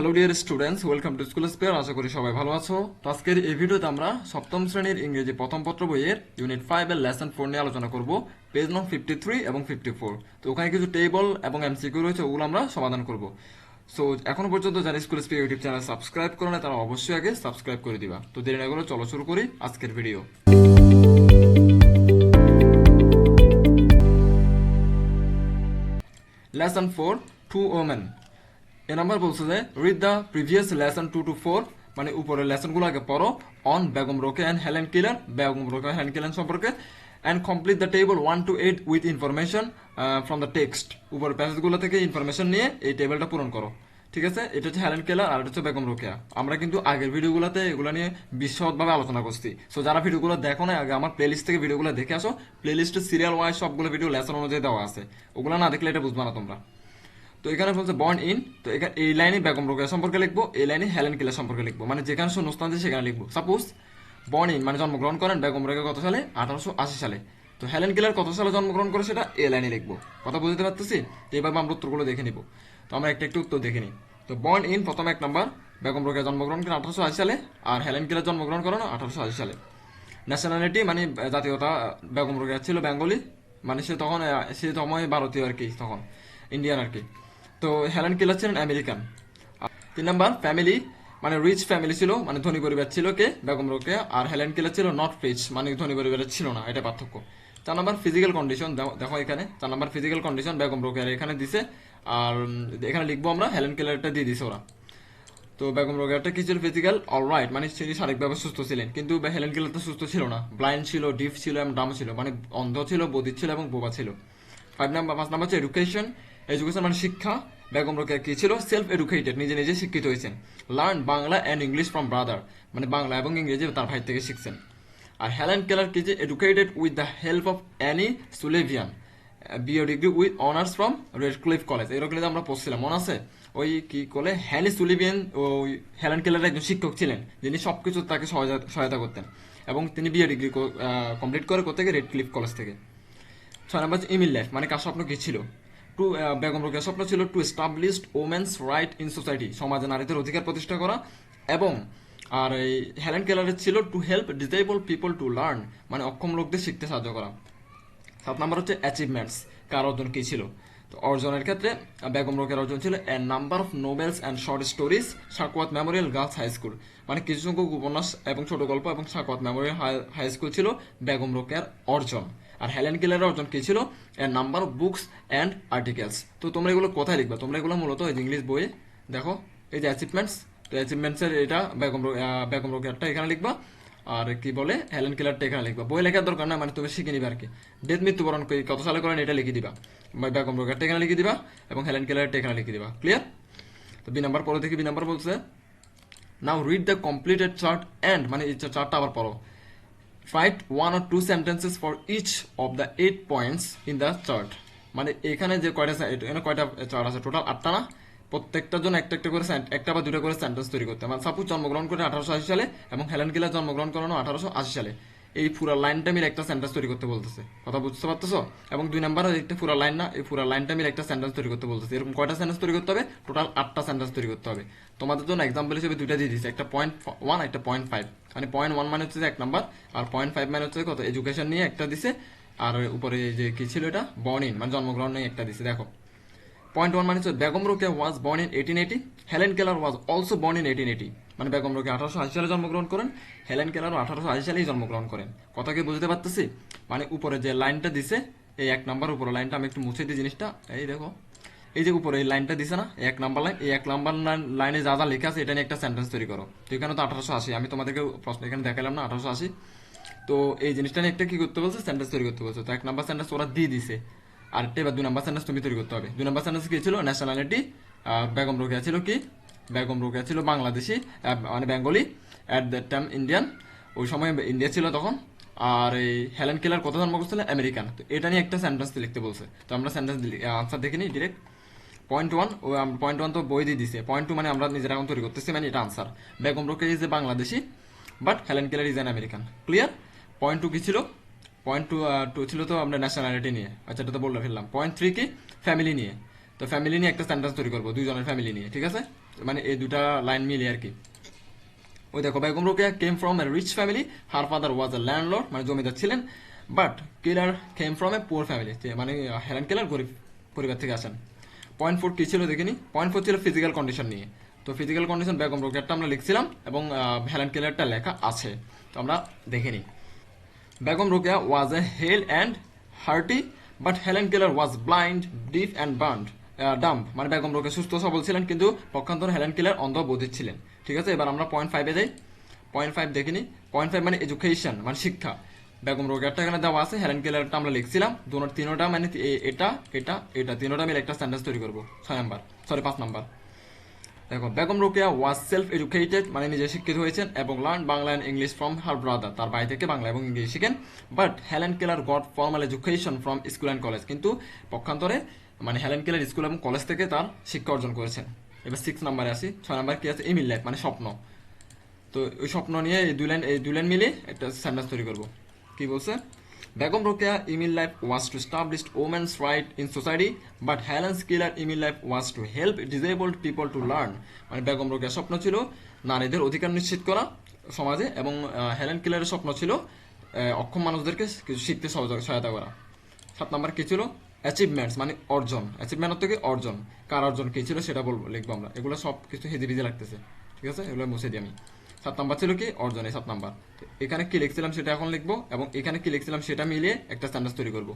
Hello dear students welcome to school spare আশা করি সবাই ভালো আছো। তো আজকের এই ভিডিওতে আমরা সপ্তম শ্রেণির ইংরেজি প্রথম পত্র বইয়ের ইউনিট ফাইভ এর লেসন ফোর নিয়ে আলোচনা করব পেজ নং ফিফটি থ্রি এবং ফিফটি ফোর তো ওখানে কিছু টেবল এবং এমসিকিউ রয়েছে, ওগুলো আমরা সমাধান করব। সো এখনও পর্যন্ত যারা school spare YouTube channel subscribe করে না তারা অবশ্যই আগে সাবস্ক্রাইব করে দিবা। তো দেরি না করে চলো শুরু করি আজকের video lesson four two women A number বলছে যে read the previous lesson two to four মানে উপরের লেসনগুলো আগে পড়ো on Begum Rokeya and Helen Keller Begum Rokeya Helen Keller সম্পর্কে and complete the table one to eight with information from the text উপরের প্যাসেজগুলো থেকে ইনফরমেশন নিয়ে এই টেবিলটা পূরণ করো। ঠিক আছে? এটা হচ্ছে হেলেন কেলার আর এটা হচ্ছে বেগম রোকেয়া। আমরা কিন্তু আগের ভিডিওগুলোতে এগুলো নিয়ে বিশদভাবে আলোচনা করছি। সো যারা ভিডিওগুলো দেখো না, আগে আমার প্লেলিস্ট থেকে ভিডিওগুলো দেখে আসো। প্লেলিস্টে সিরিয়াল ওয়াইজ সবগুলো ভিডিও লেসন অনুযায়ী দেওয়া আছে। ওগুলো না দেখলে এটা বুঝবা না তোমরা। তো এখানে বলছে বর্ন ইন তো এখানে এই লাইনে বেগম রোকেয়া সম্পর্কে লিখব, এই লাইনে হেলেন কিলার সম্পর্কে লিখব। মানে যেখানে শূন্যস্থান আছে সেখানে লিখব। সাপোজ বর্ন ইন মানে জন্মগ্রহণ করেন বেগম রোকেয়া কত সালে? আঠারোশো আশি সালে। তো হেলেন কিলার কত সালে জন্মগ্রহণ করে সেটা এ লাইনে লিখব। কথা বুঝতে পারতেছি? তো এভাবে আমরা উত্তরগুলো দেখে নিব। তো আমরা একটা একটু উত্তর দেখে নিই। তো বর্ন ইন প্রথম এক নম্বর, বেগম রোকেয়া জন্মগ্রহণ করেন আঠারোশো আশি সালে, আর হেলেন কিলার জন্মগ্রহণ করেন আঠারোশো আশি সালে। ন্যাশনালিটি মানে জাতীয়তা বেগম রোকেয়া ছিল বেঙ্গলি। মানে সে তখন, সে সময় ভারতীয় আর কি তখন। ইন্ডিয়ান আর কি। তো হেলেন কিলার ছিলেন আমেরিকান। তিন নাম্বার ফ্যামিলি মানে রিচ ফ্যামিলি ছিল মানে ধনী পরিবার ছিল কে? বেগম রোকেয়া। আর হেলেন কিলার ছিল নট রিচ মানে ধনী পরিবারের ছিল না, এটা পার্থক্য। চার নাম্বার ফিজিক্যাল কন্ডিশন দেখো এখানে। চার নাম্বার ফিজিক্যাল কন্ডিশন বেগম রোকেয়ার এখানে দিছে। আর এখানে লিখব আমরা, হেলেন কিলারটা দিয়ে দিছে ওরা। তো বেগম রোগেরটা কি ছিল ফিজিক্যাল অলরাইট মানে তিনি শারীরিকভাবে সুস্থ ছিলেন। কিন্তু হেলেন কিলার তো সুস্থ ছিল না। ব্লাইন্ড ছিল ডিফ ছিল, এবং ডাম ছিল। মানে অন্ধ ছিল, বধির ছিল, এবং বোবা ছিল। ফাইভ নাম্বার পাঁচ নাম্বার হচ্ছে এডুকেশন এডুকেশন মানে শিক্ষা বেগম রোকেয়া কি ছিল? সেলফ এডুকেটেড নিজে নিজে শিক্ষিত হয়েছেন। Learn Bangla and English from brother মানে বাংলা এবং ইংরেজি তার ভাই থেকে শিখছেন। আর হেলেন কেলার কি যে educated with the help of Annie Sullivan BA degree with honours from Radcliffe college এরকম কিন্তু আমরা পড়ছিলাম, মনে আছে? ওই কি করে হ্যানি সুলিভিয়ান ওই হেলেন কেলার একজন শিক্ষক ছিলেন, যিনি সব কিছু তাকে সহায়তা করতেন। এবং তিনি বিএ ডিগ্রি কমপ্লিট করে করতে রেড ক্লিফ কলেজ থেকে। ছয় নম্বর হচ্ছে ইমিল লাইফ মানে কার স্বপ্ন কি ছিল? টু বেগম রোকের স্বপ্ন ছিল to established women's right in society সমাজে নারীদের অধিকার প্রতিষ্ঠা করা। এবং, আর এই হেলেন কেলারের ছিল to help disable people to learn মানে অক্ষম লোকদের শিখতে সাহায্য করা। সাত নাম্বার হচ্ছে অ্যাচিভমেন্টস কার অর্জন কী ছিল? তো অর্জনের ক্ষেত্রে বেগম রোকের অর্জন ছিল a number of novels and short stories Sakhawat memorial girls high school. মানে কিছু সংখ্যক উপন্যাস এবং ছোট গল্প এবং সাকুয়াত মেমোরিয়াল হাই স্কুল ছিল বেগম রোকের অর্জন। আর হেলেন কিলারের অর্জন কি ছিল? A number of books and articles তো তোমরা এগুলো কোথায় লিখবা? তোমরা এগুলো মূলত এই ইংলিশ বইয়ে দেখো। এই যে অ্যাচিভমেন্টস তো অ্যাচিভমেন্টসের এটা বেগম বেগম রোকেরটা এখানে লিখবা। আর কি বলে? হেলেন কিলারটা এখানে লিখবা। বই লেখার দরকার না মানে তুমি শিখে নিবে আর কি। ডেথ, মৃত্যুবরণ কত সালে করেন এটা লিখে দিবা। বা বেগম রোগারটা এখানে লিখে দিবা এবং হেলেন কিলারটা এখানে লিখে দিবা। ক্লিয়ার তো বি নাম্বার পরে দেখি বি নাম্বার বলছে now read the completed chart and মানে এই চার্টটা আবার পড়ো। Write one or two sentences for each of the eight points in the chart মানে এখানে যে কয়টা এখানে কয়টা চার্ট আছে? টোটাল আটটা না? প্রত্যেকটার জন্য একটা একটা করে একটা বা দুটো করে সেন্টেন্স তৈরি করতে মানে সাপোজ জন্মগ্রহণ করে আঠারোশো আশি সালে এবং হেলেন কিলার জন্মগ্রহণ করানো আঠারোশো আশি সালে। এই পুরো লাইনটা মিলে একটা সেন্টেন্স তৈরি করতে বলতেছে। কথা বুঝতে পারতেছো? এবং দুই নাম্বার একটা পুরো লাইন না, এই পুরো লাইনটা মিলে একটা সেন্টেন্স তৈরি করতে বলতেছে। এরকম কয়টা সেন্টেন্স তৈরি করতে হবে? টোটাল আটটা সেন্টেন্স তৈরি করতে হবে। তোমাদের জন্য এক্সাম্পল হিসেবে দুইটা দিয়ে দিচ্ছে একটা পয়েন্ট ওয়ান একটা পয়েন্ট ফাইভ মানে পয়েন্ট ওয়ান মানে হচ্ছে এক নাম্বার, আর পয়েন্ট ফাইভ মানে হচ্ছে কত? এডুকেশন নিয়ে একটা দিছে, আর উপরে যে কি ছিল এটা? বর্ন ইন মানে জন্মগ্রহণ নিয়ে একটা দিছে, দেখো। পয়েন্ট ওয়ান মানে হচ্ছে, Begum Rokeya was born in eighteen eighty Helen Keller was also born in eighteen eighty মানে বেগম রোকেয়া আঠারোশো আশি সালে জন্মগ্রহণ করেন, হেলেন কেলারও আঠারোশো আশি সালেই জন্মগ্রহণ করেন। কথা কি বুঝতে পারতেছি? মানে উপরে যে লাইনটা দিছে, এই এক নাম্বার উপরে লাইনটা আমি একটু মুছে দিই জিনিসটা। এই দেখো, এই যে উপরে এই লাইনটা দিছে না এক নাম্বার লাইন, এই এক নাম্বার লাইনে যা যা লেখা আছে, এটা নিয়ে একটা সেন্টেন্স তৈরি করো। তো এখানে তো আঠারোশো আশি, আমি তোমাদেরকে প্রশ্ন এখানে দেখালাম না, আঠারোশো আশি। তো এই জিনিসটা নিয়ে একটা কি করতে বলছে? সেন্টেন্স তৈরি করতে বলছে। তো এক নাম্বার সেন্টেন্স ওরা দিয়ে দিছে। আরেকটা এবার দুই নাম্বার সেন্টেন্স তুমি তৈরি করতে হবে। দুই নাম্বার সেন্টেন্স কি ছিল? ন্যাশনালিটি বেগম রোকেয়া ছিল কি? বেগম রোকেয়া ছিল বাংলাদেশি মানে Bengali at that time Indian ওই সময় ইন্ডিয়া ছিল তখন। আর এই হেলেন কেলার কত জন্ম করছিল? আমেরিকান তো এটা নিয়ে একটা সেন্টেন্স লিখতে বলছে। তো আমরা সেন্টেন্স আনসার দেখে নিই ডিরেক্ট পয়েন্ট ওয়ান ও পয়েন্ট ওয়ান তো বই দিয়ে দিছে। পয়েন্ট টু মানে আমরা নিজেরা এখন তৈরি করতেছি মানে এটা answer Begum Rokeya is a Bangladeshi but Helen Keller is an American clear point two কি ছিল? পয়েন্ট টু টু ছিল তো আমরা ন্যাশনালিটি নিয়ে। আচ্ছা এটা তো বলে ফেললাম। পয়েন্ট থ্রি কি? ফ্যামিলি নিয়ে। তো ফ্যামিলি নিয়ে একটা সেন্টেন্স তৈরি করব, দুইজনের ফ্যামিলি নিয়ে, ঠিক আছে? মানে এই দুটা লাইন মিলে আর কি। ওই দেখো Begum Rokeya came from a rich family her father was a landlord মানে জমিদার ছিলেন but Keller came from a poor family মানে হেলেন কেলার গরিব পরিবার থেকে আসেন। পয়েন্ট ফোর কী ছিল দেখিনি? পয়েন্ট ফোর ছিল ফিজিক্যাল কন্ডিশন নিয়ে। তো ফিজিক্যাল কন্ডিশন বেগম রোকেয়ারটা আমরা লিখছিলাম এবং হেলেন কেলারটা লেখা আছে। তো আমরা দেখে নিই। Begum Rokeya was a hale and hearty but Helen Keller was blind deaf and born dumb মানে বেগম রোকেয়া সুস্থ সবল ছিলেন কিন্তু পক্ষান্তর হেলেন কেলার অন্ধ বোধিত ছিলেন। ঠিক আছে? এবার আমরা পয়েন্ট ফাইভে যাই। পয়েন্ট ফাইভ দেখিনি পয়েন্ট ফাইভ মানে এডুকেশন মানে শিক্ষা। বেগম রোকেয়ারটা এখানে দেওয়া আছে হেলেন কেলারটা আমরা লিখছিলাম। দুটো তিনোটা মানে এটা এটা এটা। তিনোটা মিলে একটা সেন্টেন্স তৈরি করব। ছয় নাম্বার সরি পাঁচ নাম্বার। দেখো, Begum Rokeya was self educated মানে নিজে শিক্ষিত হয়েছেন এবং learn Bangla and English from her brother তার বাড়ি থেকে বাংলা এবং ইংলিশ শিখেন। But Helen Keller got formal education from school and college কিন্তু পক্ষান্তরে মানে হেলেন কেলার স্কুল এবং কলেজ থেকে তার শিক্ষা অর্জন করেছেন। এবার সিক্স নাম্বারে আসি, ছয় নাম্বার কি আছে? ইমিল লাইফ মানে স্বপ্ন। তো ওই স্বপ্ন নিয়ে এই দুই লাইন এই দুই লাইন মিলে একটা সেন্টেন্স তৈরি করব। কি বলছে? Begum Rokeya, aim in life was to establish women's right in society but Helen's Keller aim in life was to help disabled people to learn মানে বেগম রোকেয়ার স্বপ্ন ছিল নারীদের অধিকার নিশ্চিত করা সমাজে এবং হেলেন কিলারের স্বপ্ন ছিল অক্ষম মানুষদেরকে কিছু শিখতে সহায়তা করা। সাত নাম্বার কি ছিল? অ্যাচিভমেন্টস মানে অর্জন। অ্যাচিভমেন্ট থেকে অর্জন। কার অর্জন কি ছিল সেটা বলব, লিখব আমরা। এগুলো সব কিছু হেজি ভিজে লাগতেছে, ঠিক আছে? এগুলো মুছে দিই আমি। সাত নাম্বার ছিল কি অর্জন, এই সাত নাম্বার। এখানে কি লিখছিলাম সেটা এখন লিখব এবং এখানে কি লিখছিলাম সেটা মিলিয়ে একটা স্ট্যান্ডার্ড তৈরি করব।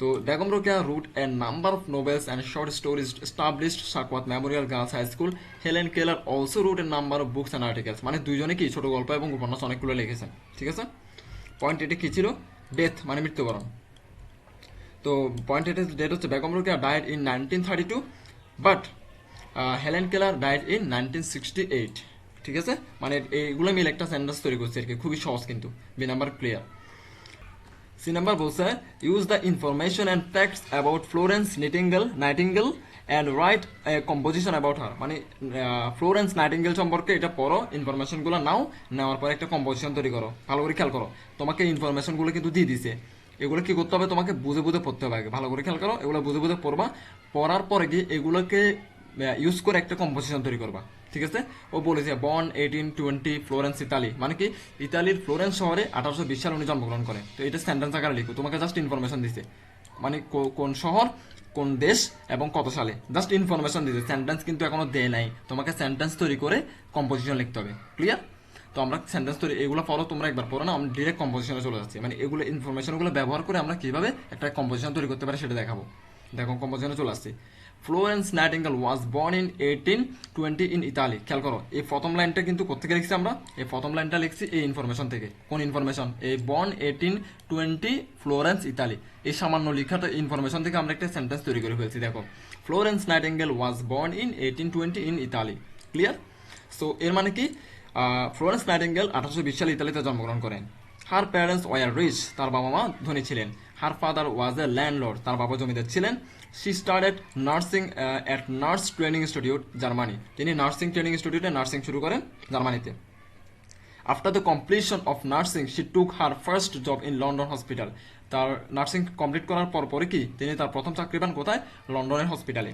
তো Begum Rokeya wrote a number of novels and short stories established Sakhawat memorial girls high school Helen Keller also wrote a number of books and articles মানে দুজনে কি ছোট গল্প এবং উপন্যাস অনেকগুলো লিখেছেন, ঠিক আছে? পয়েন্ট এটি কি ছিল? ডেথ মানে মৃত্যুবরণ। তো পয়েন্ট ডেট হচ্ছে Begum Rokeya died in nineteen thirty two but Helen Keller died in nineteen sixty eight ঠিক আছে? মানে এইগুলো মিলে একটা সেন্টেন্স তৈরি করছে আর কি, খুবই সহজ কিন্তু B number clear C number বলছে use the information and facts about Florence Nightingale Nightingale and write composition about her মানে ফ্লোরেন্স নাইটিঙ্গেল সম্পর্কে এটা পড়ো ইনফরমেশনগুলো নাও, নেওয়ার পরে একটা কম্পোজিশন তৈরি করো, ভালো করে খেয়াল করো। তোমাকে ইনফরমেশনগুলো কিন্তু দিয়ে দিছে। এগুলো কি করতে হবে? তোমাকে বুঝে বুঝে পড়তে হবে আগে। ভালো করে খেয়াল করো, এগুলো বুঝে বুঝে পড়বা। পড়ার পরে গিয়ে এগুলোকে ইউজ করে একটা কম্পোজিশন তৈরি করবা। ঠিক আছে? ও বলেছে বন এইটিন টোয়েন্টি ফ্লোরেন্স ইতালি মানে কি? ইতালির ফ্লোরেন্স শহরে আঠারোশো বিশ সালে উনি জন্মগ্রহণ করেন। তো এটা সেন্টেন্স আকারে লিখো। তোমাকে জাস্ট ইনফরমেশন দিছে। মানে কোন শহর, কোন দেশ এবং কত সালে? জাস্ট ইনফরমেশন দিছে। সেন্টেন্স কিন্তু এখনও দেয় নাই। তোমাকে সেন্টেন্স তৈরি করে কম্পোজিশন লিখতে হবে। ক্লিয়ার তো আমরা সেন্টেন্স তৈরি, এগুলো পড়ো তোমরা একবার পড়ো না, আমরা ডিরেক্ট কম্পোজিশনে চলে যাচ্ছি। মানে এগুলো ইনফরমেশনগুলো ব্যবহার করে আমরা কীভাবে একটা কম্পোজিশন তৈরি করতে পারি সেটা দেখাবো। দেখো কম্পোজিশনে চলে আসছি। Florence Nightingale was born in eighteen twenty in Italy খেয়াল করো, এই প্রথম লাইনটা কিন্তু কোথেকে লিখছি আমরা? এই প্রথম লাইনটা লিখছি এই ইনফরমেশন থেকে। কোন ইনফরমেশন এই born eighteen twenty Florence Italy এই সামান্য লেখাটা ইনফরমেশন থেকে আমরা একটা সেন্টেন্স তৈরি করে ফেলছি, দেখো। Florence Nightingale was born in eighteen twenty in Italy clear so এর মানে কি? ফ্লোরেন্স নাইটিঙ্গেল আঠারোশো বিশ সালে ইতালিতে জন্মগ্রহণ করেন। হার প্যারেন্টস ওয়ার রিচ তার বাবা মা ধনী ছিলেন। হার ফাদার ওয়াজ এ ল্যান্ডলর্ড তার বাবা জমিদার ছিলেন। She started nursing at nurse training institute Germany তিনি নার্সিং ট্রেনিং ইনস্টিটিউটে নার্সিং শুরু করেন জার্মানিতে। After the completion of nursing she took her first job in London hospital তার নার্সিং কমপ্লিট করার পর পরে কি তিনি তার প্রথম চাকরি পান কোথায়? লন্ডনের হসপিটালে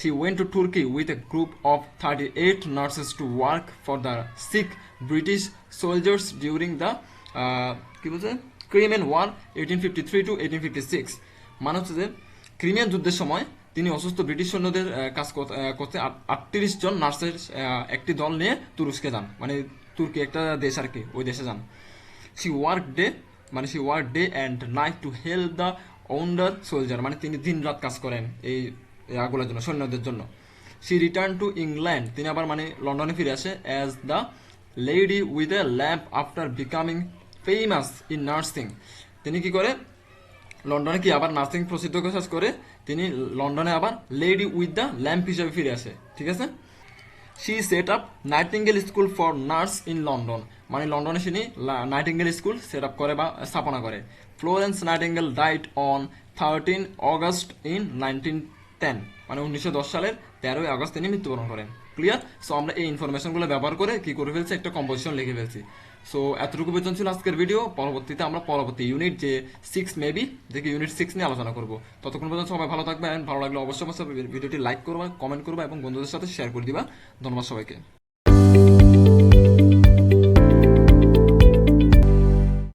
She went to Turkey with a group of 38 nurses to work for the sick British soldiers during the uh, কি বলছে? Crimean war eighteen fifty three to fifty six মানে হচ্ছে যে ক্রিমিয়ান যুদ্ধের সময় তিনি অসুস্থ ব্রিটিশ সৈন্যদের কাজ করতে আটত্রিশ জন নার্সের একটি দল নিয়ে তুরস্কে যান। মানে তুর্কি একটা দেশ আর কি ওই দেশে যান। শি ওয়ার্ক ডে মানে she work day and night to help the wonder soldier মানে তিনি দিন রাত কাজ করেন। এই এই আগুলোর জন্য, সৈন্যদের জন্য। সি রিটার্ন টু ইংল্যান্ড তিনি আবার মানে লন্ডনে ফিরে আসে as the lady with a lamp after becoming famous in nursing তিনি কি করে? লন্ডনে কি আবার নার্সিং প্রসিদ্ধ কাজ করে? তিনি লন্ডনে আবার লেডি উইথ দ্য ল্যাম্প হিসেবে ফিরে আসে। ঠিক আছে? She set up Nightingale school for nurse in London মানে লন্ডনে তিনি নাইটিঙ্গেল স্কুল সেট আপ করে বা স্থাপনা করে। Florence Nightingale died on thirteen August in nineteen ten মানে উনিশশো দশ সালের তেরোই আগস্ট তিনি মৃত্যুবরণ করেন। ক্লিয়ার সো আমরা এই ইনফরমেশনগুলো ব্যবহার করে কি করে ফেলছি? একটা কম্পোজিশন লিখে ফেলছি। সো এতটুকু পর্যন্ত ছিল আজকের ভিডিও পরবর্তীতে আমরা পরবর্তী ইউনিট যে সিক্স মেবি দেখি ইউনিট সিক্স নিয়ে আলোচনা করব। ততক্ষণ পর্যন্ত সবাই ভালো থাকবে and ভালো লাগলে অবশ্যই অবশ্যই ভিডিওটি লাইক করবা কমেন্ট করবা এবং বন্ধুদের সাথে শেয়ার করে দিবা। ধন্যবাদ সবাইকে।